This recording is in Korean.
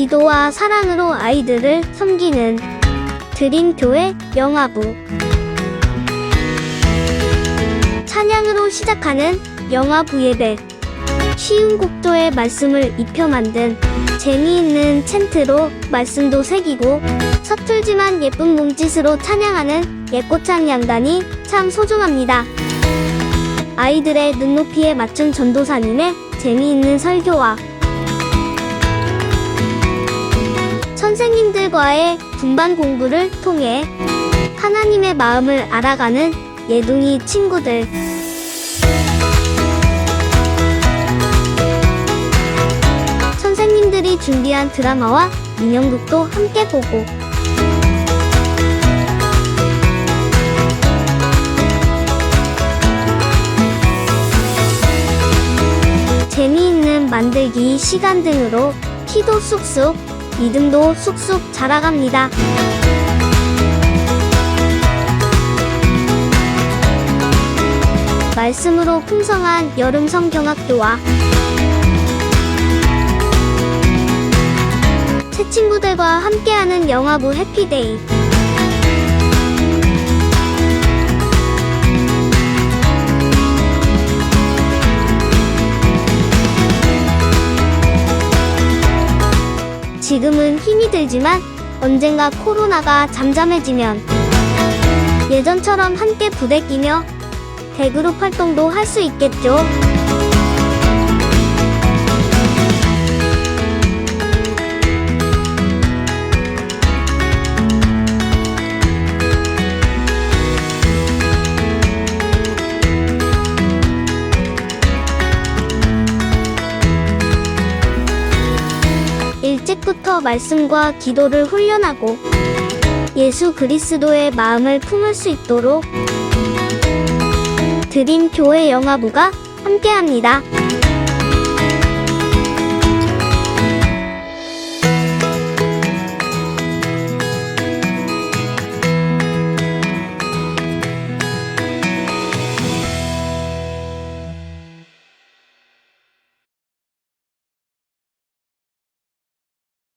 기도와 사랑으로 아이들을 섬기는 드림교회 영화부 찬양으로 시작하는 영화부 예배 쉬운 곡조의 말씀을 입혀 만든 재미있는 챈트로 말씀도 새기고 서툴지만 예쁜 몸짓으로 찬양하는 예꽃찬 양단이 참 소중합니다. 아이들의 눈높이에 맞춘 전도사님의 재미있는 설교와 선생님들과의 분반 공부를 통해 하나님의 마음을 알아가는 예둥이 친구들. 선생님들이 준비한 드라마와 인형극도 함께 보고 재미있는 만들기 시간 등으로 키도 쑥쑥 믿음도 쑥쑥 자라갑니다. 말씀으로 풍성한 여름 성경학교와 새 친구들과 함께하는 영화부 해피데이 지금은 힘이 들지만 언젠가 코로나가 잠잠해지면 예전처럼 함께 부대끼며 대그룹 활동도 할 수 있겠죠. 일찍부터 말씀과 기도를 훈련하고 예수 그리스도의 마음을 품을 수 있도록 드림 교회 영화부가 함께합니다.